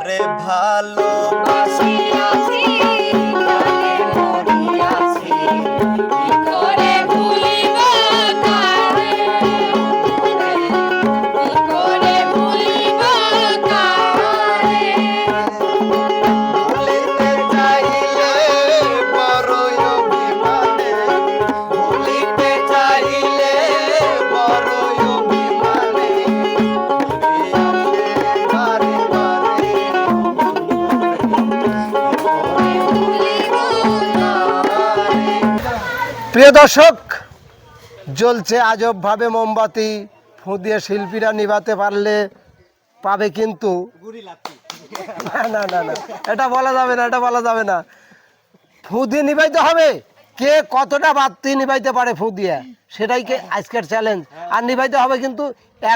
তারে ভালো প্রিয় দর্শক, জ্বলছে আজব ভাবে মোমবাতি। ফু দিয়ে শিল্পীরা নিভাতে পারলে পাবে কিন্তু না না না না, এটা বলা যাবে না, এটা বলা যাবে না। ফু দিয়ে নিভাইতে হবে। কে কতটা বাতি নিভাইতে পারে ফু দিয়ে সেটাই কে আজকের চ্যালেঞ্জ আর নিভাইতে হবে কিন্তু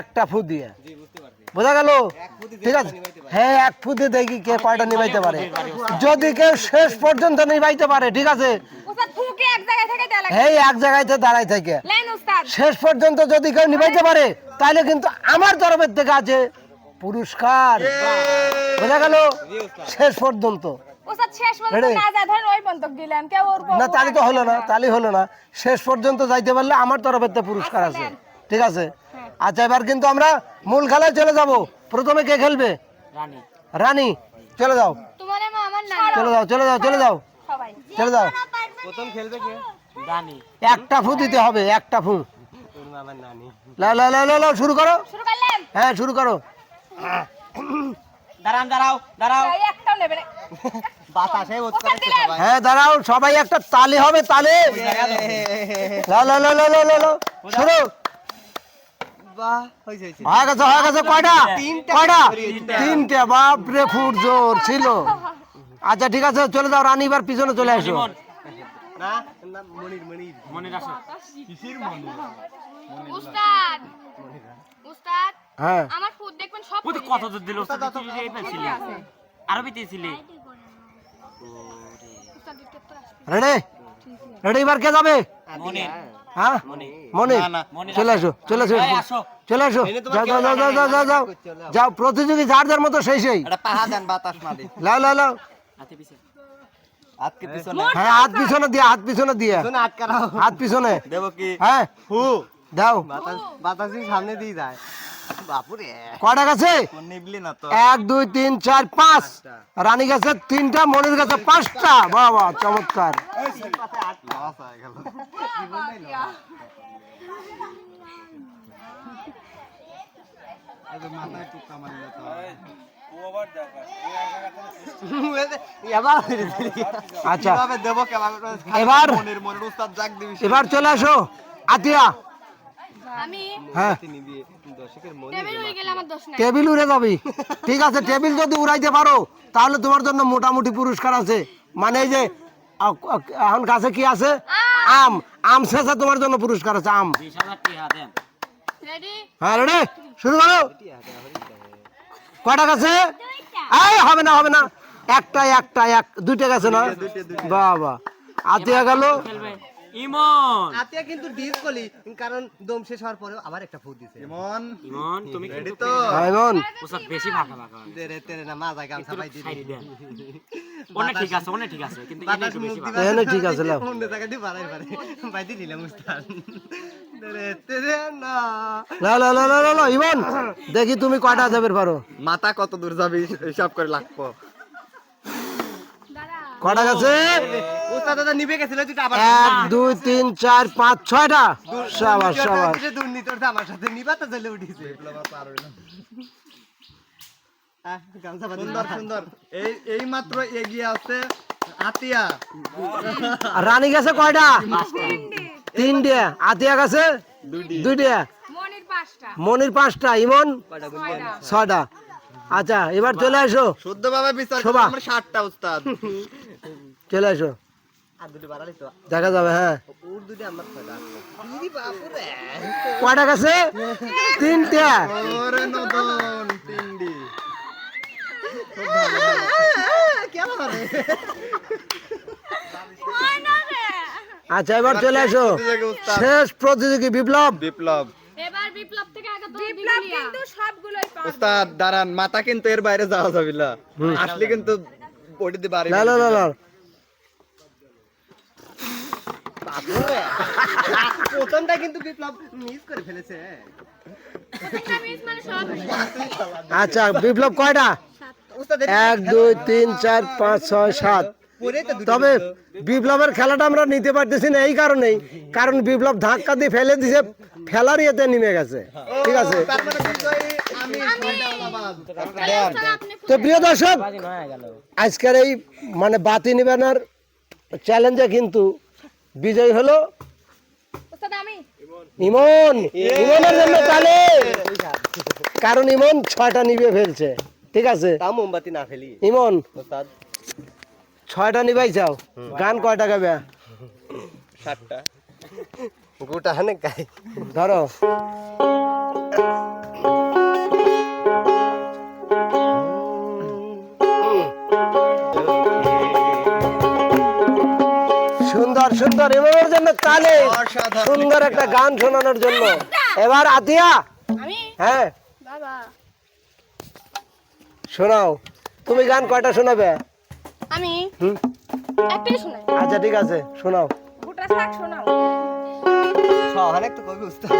একটা ফু দিয়ে বোঝা গেল? ঠিক আছে? হ্যাঁ এক ফু দিয়ে দেখি কে কয়টা নিভাইতে পারে। যদি কেউ শেষ পর্যন্ত নিভাইতে পারে, ঠিক আছে? এই এক জায়গাতে দাঁড়াই থাকে। শেষ পর্যন্ত যদি কেউ নিভাইতে পারে তাহলে কিন্তু আমার তরফের থেকে আছে পুরস্কার। বোঝা গেল? শেষ পর্যন্ত। শেষ পর্যন্ত না তাহলে তো হলো না তাহলে হলো না। শেষ পর্যন্ত যাইতে পারলে আমার তরফের থেকে পুরস্কার আছে। ঠিক আছে? আচ্ছা এবার কিন্তু আমরা মূল খেলায় চলে যাব। প্রথমে কে খেলবে? রানী। চলে যাও। তোমার মা আমার না চলে যাও চলে যাও চলে যাও। চলে যাও। প্রথম খেলবে কে একটা ফু দিতে হবে একটা ফু লা লা লা লা লা, শুরু করো শুরু করলেন হ্যাঁ শুরু করো দাঁড়ান দাঁড়াও দাঁড়াও একটাও নেবে না বাতাসে হ্যাঁ দাঁড়াও সবাই একটা তালে হবে তালে লা লা লা লা লা লা লা। শুরু বাহ হয়েছে হয়েছে হয়ে গেছে হয়ে গেছে কয়টা কয়টা তিনটে বাপ রে ফুট জোর ছিল আচ্ছা ঠিক আছে চলে যাও রানী এবার পিছনে চলে আসো না? না মনির মনির। মনির আসো উস্তাদ। উস্তাদ হ্যাঁ। আমার ফুড দেখবেন সব ওই কত দূর দিল ওস্তাদ তুই যে এটা আরবিতে ছিলি। উস্তাদ দিতে তো আসবে রেডি? রেডি এবার কে যাবে? মনে হ্যাঁ? মনে না, না, চলে আসো চলে আসো চলে আসো। যাও যাও যাও যাও যাও যাও। যাও প্রতিযোগী যার যার মতো সেই সেই। এটা পাহা দেন লাও লাও লাও। হাতে পিছনে? হ্যাঁ হাত পিছনে দিয়ে হাত পিছনে দিয়ে। হাত পিছনে। দেবো কি? হ্যাঁ। হু। দাও। বাতাস সামনে দিয়ে যায়। বাপুরে। কয়টা গেছে? কোন নিবলি না তো। এক দুই তিন চার পাঁচ। রানী গাছে তিনটা মনির গাছে পাঁচটা। বাবা চমৎকার। লস হয়ে গেল। আচ্ছা। এবার মনির মনির উস্তাদ জাগ দিবি। এবার চলে আসো। আতিয়া। আমি? হ্যাঁ। মনি টেবিল হয়ে উড়ে যাবি। ঠিক আছে টেবিল যদি উড়াইতে পারো তাহলে তোমার জন্য মোটামুটি পুরস্কার আছে। মানে এই যে এখন কাছে কি আছে? আম। আম। শেষে তোমার জন্য পুরস্কার আছে আম। বিশ হাজার টাকা দেন। রেডি হ্যাঁ রেডি শুরু করো। কয়টা গেছে এই হবে না হবে না। একটা একটা এক দুইটা গেছে না? বাবা। আতিয়া গেল। ইমন। আতিয়া কিন্তু করলি কারণ দম শেষ হওয়ার পরেও আবার একটা ফুট দিছে। ইমন। ইমন তুমি রেডি কিন্তু তো? ভাইমন ওস্তাদ বেশি ভাগা ভাগা তেরে তেরে না মাজা অনেক ঠিক আছে অনেক ঠিক আছে কিন্তু এনে বাতাস একটু মুখ বেশি দিবা ভাগা এখানে ঠিক আছে, লাও। অন্য জায়গা দিয়ে বাড়াই পারে পাই দিলাম উস্তাদ। না লা লা লা লা লা লা, ইমন দেখি তুমি কয়টা যাবে পারো। মাথা কত দূর যাবি হিসাব করে লাগবো। কয়টা গেছে? উস্তাদ দাদা নিবে গেছিল তুই আবার এক দুই তিন চার পাঁচ ছয়টা? সাবাস সাবাস। আমার সাথে নিবা তো জ্বলে উঠিছে। আহ, গামছা বাঁধি সুন্দর সুন্দর। এই এই মাত্র এগিয়ে আছে আতিয়া রানী গেছে কয়টা? তিনটে। আতিয়া গেছে দুইটা। মনির পাঁচটা। ইমন? ছয়টা। ছয়টা। আচ্ছা এবার চলে আসো। শুদ্ধ ভাবে বিচার শোভা। ষাটটা উস্তাদ। চলে আসো। আর দুটো বাড়ালি তো দেখা যাবে হ্যাঁ। ওর দুটো আমার ছয়টা। দিদি বাপুরে। কয়টা গেছে? তিনটে। ওরে নদন পিন্ডি কেমন? আচ্ছা এবার চলে আসো। শেষ প্রতিযোগী বিপ্লব। বিপ্লব। এবার বিপ্লব থেকে আগে বিপ্লব কিন্তু সবগুলোই পারবে। উস্তাদ দাঁড়ান মাথা কিন্তু এর বাইরে যাওয়া যাবে না। আসলে কিন্তু ওটিতে বাড়ি না না না না প্রথমটা কিন্তু বিপ্লব মিস করে ফেলেছে। প্রথমটা মিস মানে সব আচ্ছা বিপ্লব কয়টা? এক দুই তিন চার পাঁচ ছয় সাত। তবে বিপ্লবের খেলাটা আমরা নিতে পারতেছি না এই কারণেই। কারণ বিপ্লব ধাক্কা দিয়ে ফেলে দিছে ফেলার ইয়েতে নেমে গেছে। ঠিক আছে? মানে তো প্রিয় দর্শক আজকের এই মানে বাতি নিবানোর চ্যালেঞ্জে কিন্তু বিজয়ী হলো ইমন। ইমনের জন্য তালে। কারণ ইমন ছয়টা নিবে ফেলছে। ঠিক আছে? মোমবাতি না ফেলি। ইমন। ছয়টা নিবাই যাও। গান কয়টা গাবে সাতটা। গোটা হানে গাই। ধরো। সুন্দর সুন্দর ইমনের জন্য তালে সুন্দর একটা গান শোনানোর জন্য। এবার আতিয়া। হ্যাঁ। শোনাও। তুমি গান কয়টা শোনাবে? আমি একটাই শোনাই। আচ্ছা ঠিক আছে শোনাও। গোটা শোনাও। একটু তো কবি উস্তাদ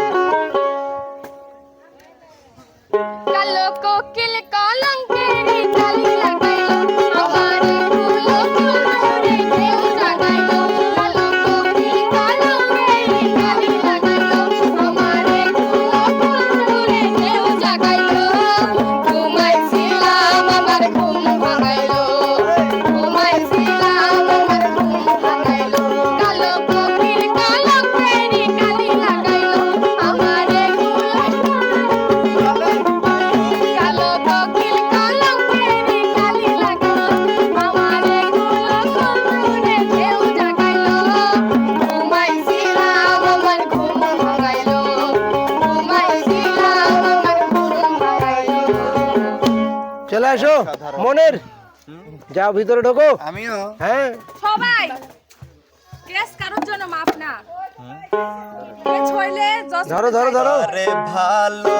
মনের? যাও ভিতরে ঢোকো। আমিও। হ্যাঁ। সবাই কেস কারোর জন্য মাপ না। ধরো ধরো ধরো। আরে ভালো।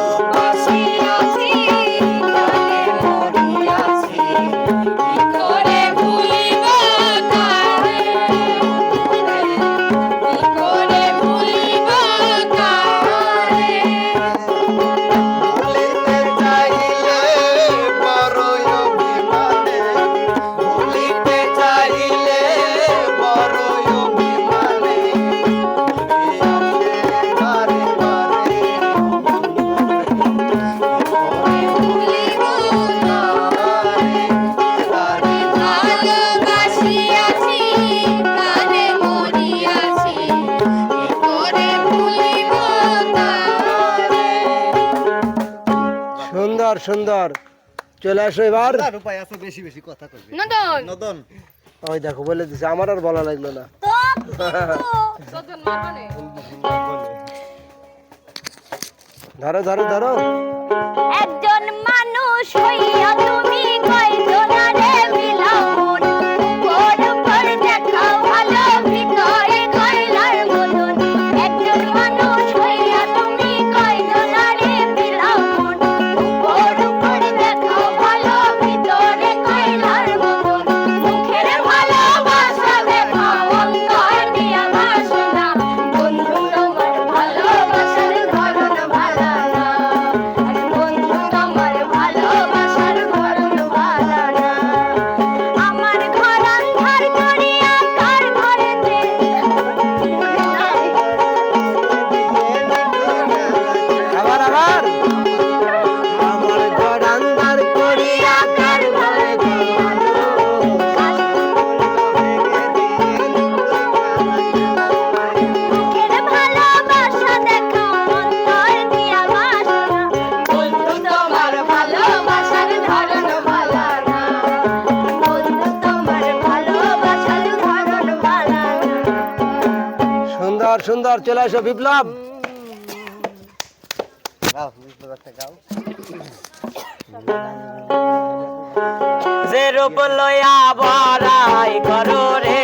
সুন্দর। চলে আসো এবার। উপায় আছে বেশি বেশি কথা কইবে। নদন। নদন। ওই দেখো বলে দিছে আমার আর বলা লাগল না। নদন ধরো ধরো ধরো। একজন মানুষ হইয়া তুমি সুন্দর চলে আসো বিপ্লব। যে রূপ লয়া বড়াই করো রে।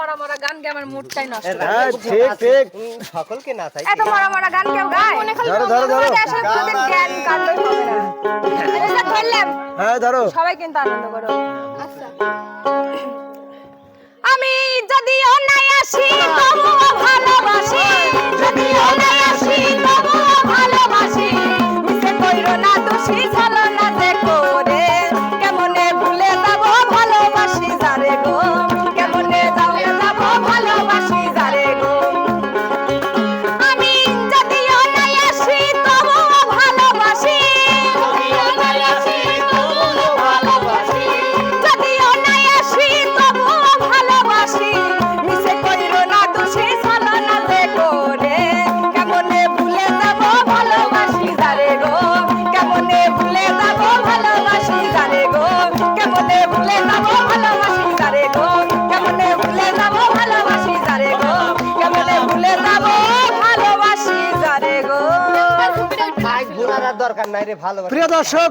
মরা মরা গান আমার মুডটাই নষ্ট হ্যাঁ ঠিক ঠিক। সকলকে না চাই এত মরা মরা গান কেউ গায়? ধরো, ধরো, ধরো। তোদের জ্ঞান কাটলেই হবে না। আচ্ছা, ধরলাম হ্যাঁ ধরো। সবাই কিন্তু আনন্দ করো। আমি যদিও নাই আসি তবুও ভালোবাসি। যদিও নাই আসি তবুও ভালোবাসি। মিশে কইরো না দোষী প্রিয় দর্শক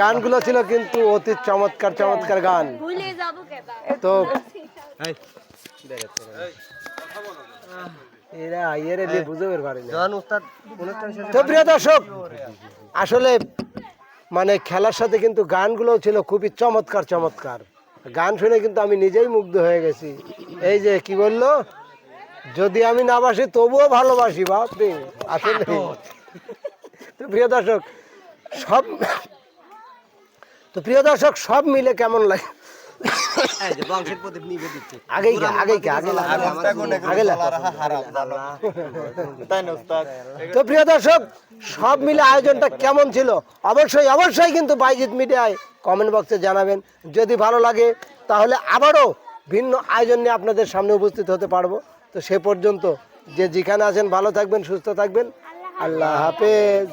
গানগুলো ছিল কিন্তু অতি চমৎকার চমৎকার গান। তো প্রিয় দর্শক আসলে মানে খেলার সাথে কিন্তু গানগুলো ছিল খুবই চমৎকার চমৎকার। গান শুনে কিন্তু আমি নিজেই মুগ্ধ হয়ে গেছি। এই যে কি বলল? যদি আমি না বাসি তবুও ভালোবাসি বাপরে। আসলে তো প্রিয় দর্শক সব তো প্রিয় দর্শক সব মিলে কেমন লাগে? আগেই আগেই আগে আগে তো প্রিয় দর্শক সব মিলে আয়োজনটা কেমন ছিল? অবশ্যই অবশ্যই কিন্তু বাইজিৎ মিডিয়ায় কমেন্ট বক্সে জানাবেন। যদি ভালো লাগে তাহলে আবারও ভিন্ন আয়োজন নিয়ে আপনাদের সামনে উপস্থিত হতে পারব। তো সে পর্যন্ত যে যেখানে আছেন ভালো থাকবেন সুস্থ থাকবেন। আল্লাহ হাফেজ।